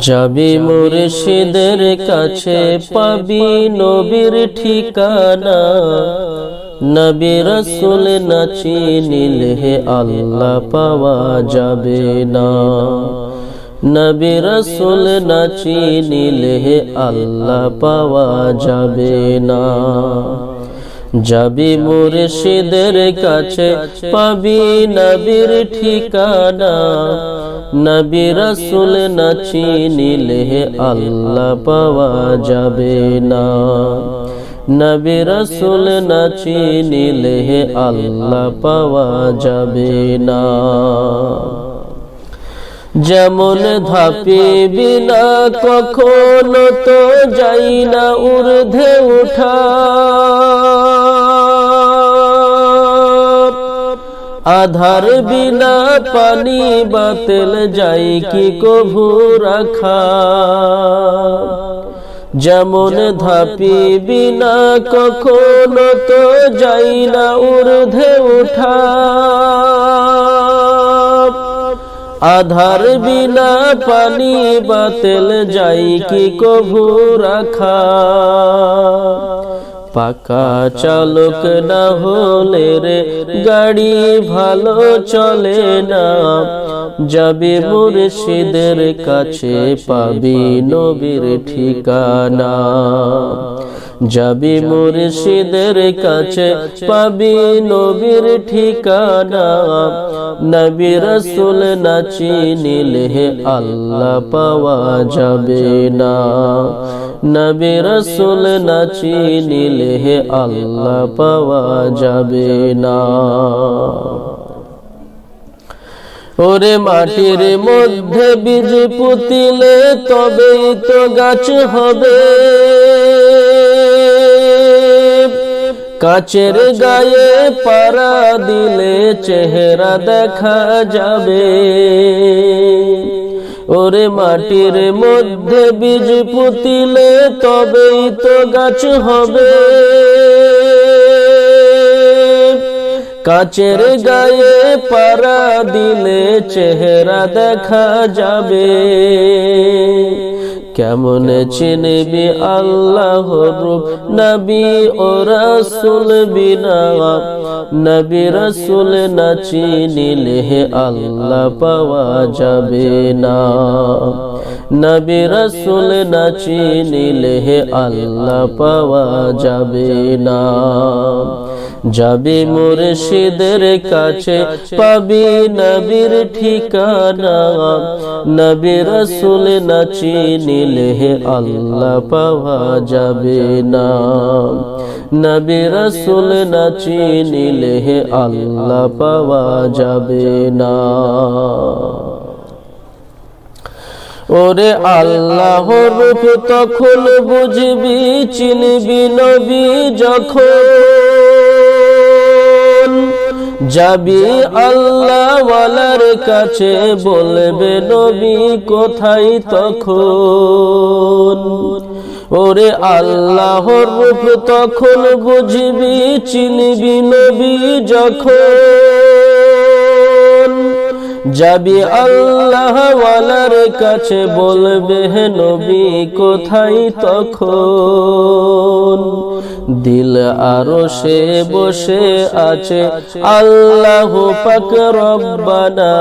যাবি মুর্শিদের কাছে পাবি নবীর ঠিকানা। নবী রসুল নাচি হে আল্লাহ পাওয়া যাবে না। নবী রসুল নাচি হে আল্লাহ পাওয়া যাবে না। যাবি মুর্শিদের কাছে পাবি নবীর ঠিকানা। নবী রসুল নাচি নিলে আল্লাহ পাওয়া যাবে না। নবী রসুল নাচি নিলে আল্লাহ পাওয়া যাবে না। যেমন ধাপে বিনা কখনো তো যাই না ঊর্ধ্বে উঠা আধার বিনা পানি বাতিল যাই কি কভু রাখা। যেমন ধাপি বিনা কখনো তো যাই না ঊর্ধ্বে উঠা আধার বিনা পানি বাতিল যাই কি কভু রাখা? পাকা চালক না হলে রে গাড়ি ভালো চলে না। যাবে মুর্শিদের কাছে পাবি নবীর ঠিকানা। যাবি মুর্শিদের কাছে পাবি নবীর ঠিকানা। নবী রসুল নাচি নিলে আল্লাহ পাওয়া যাবে না। নবী রসুল নাচি নিলে আল্লাহ পাওয়া যাবে না। ওরে মাটির মধ্যে বীজ পুতিলে তবেই তো গাছ হবে। কাচের গায়ে পারা দিলে চেহারা দেখা যাবে। ওরে মাটির মধ্যে বীজ পুতিলে তবেই তো গাছ হবে। কাচের গায়ে পারা দিলে চেহারা দেখা যাবে। কেমন চিনবি আল্লাহ রূপ? নবী ও রসুল বিনা। নবী রসুল না চিনিলে আল্লাহ পাওয়া যাবে না। নবী রসুল না চিনিলে আল্লাহ পাওয়া যাবে না। যাবি মুর্শিদের কাছে পাবি নবীর ঠিকানা। নবী রসুল নাচি নিলে আল্লাহ পাওয়া যাবে না। নবী রসুল নাচি নিলে আল্লাহ পাওয়া যাবে না। ওরে আল্লাহ রূপ তখন বুঝবি, চিনবি নবী যখন। যাবি আল্লাহওয়ালার কাছে বলবে নবী কোথায় তখন? ওরে আল্লাহর রূপ তখন বুঝবি, চিনবি নবী যখন? যাবি আল্লাহওয়ালার কাছে বলবে নবী, কোথায় তখন? দিল আরও সে বসে আছে, আল্লাহ পাক রব্বানা।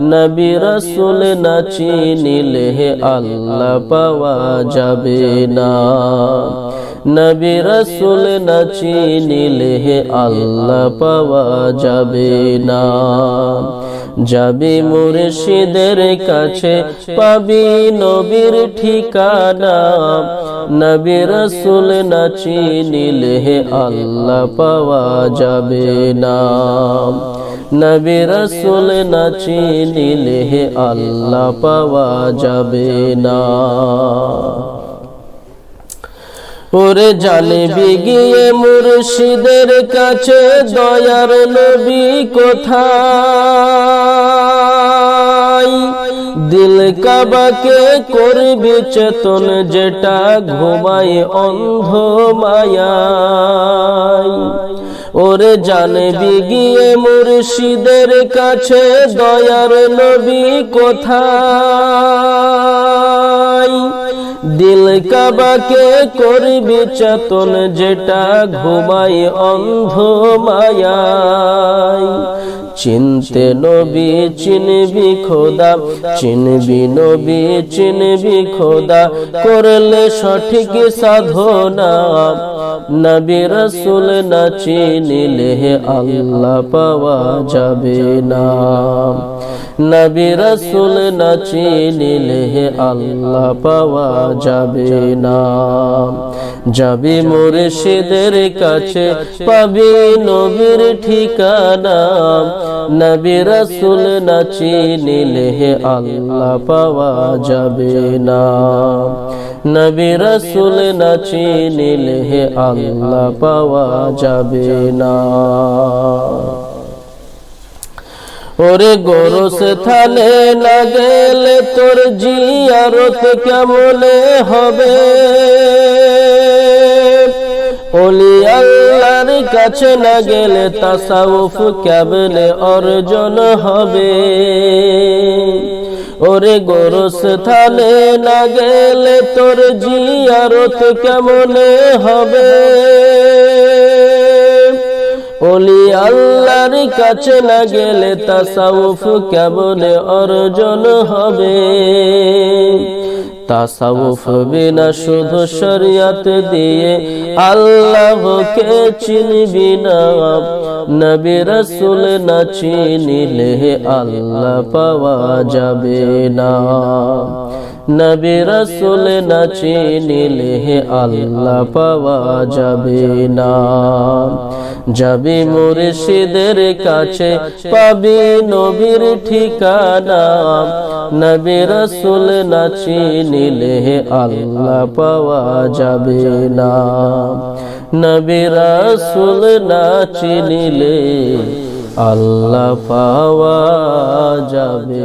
নবী রসুল নাচি নিলে আল্লাহ পাওয়া যাবে না। নবী রসুল নাচি নিলে আল্লাহ পাওয়া যাবে না। যাবি মুর্শিদের কাছে পাবি নবীর ঠিকানা। নবী রসুল নাচি নিলে আল্লাহ পাওয়া যাবে না। নবী রসুল নাচি নিলে আল্লাহ পাওয়া যাবে না। ওরে জানবি গিয়ে মুর্শিদের কাছে দয়ার নবী কোথায়? দিল কাবাকে করবি চেতন যেটা ঘুমায় অন্ধ মায়ায়। ওরে জানবি গিয়ে মুর্শিদের কাছে দয়ার নবী কোথায়? দিল কাবাকে করবি চেতন যেটা ঘুমাই অন্ধ মায়ায়। চিনতে নবী, চিনবি খোদা, চিনবি নবী, চিনবি খোদা, করলে সঠিক সাধনা। নবী রসুল না চিনিলে আল্লাহ পাওয়া যাবে না। নবী রসুল না চিনিলে আল্লাহ পাওয়া যাবে না। যাবি মুর্শিদের কাছে পাবি নবীর ঠিকানা। নবী রসুল না চিনিলে আল্লাহ পাওয়া যাবে না। নবী রসুল না চিনিলে আল্লাহ পাওয়া যাবে না। ওরে গোরস থালে না গেলে তোর জিয়ারত কেমনে হবে? ওলি আল্লাহর কাছে না গেলে তাসাউফ কেমনে অর্জন হবে? ওরে গোরস থালে না গেলে তোর জিয়ারত কেমনে হবে? ওলি আল্লাহর কাছে না গেলে তাসাউফ কেবলে অর্জন হবে? তাসাউফ বিনা শুধু শরিয়ত দিয়ে আল্লাহকে চিনবি না। নবী রসুল না চিনিলে আল্লাহ পাওয়া যাবে না। নবী রসুল না চিনিলে আল্লাহ পাওয়া যাবে না। যাবি মুর্শিদের কাছে পাবি নবীর ঠিকানা। নবী রসুল না চিনিলে আল্লাহ পাওয়া যাবে না। নবী রসুল না চিনিলে আল্লাহ পাওয়া যাবে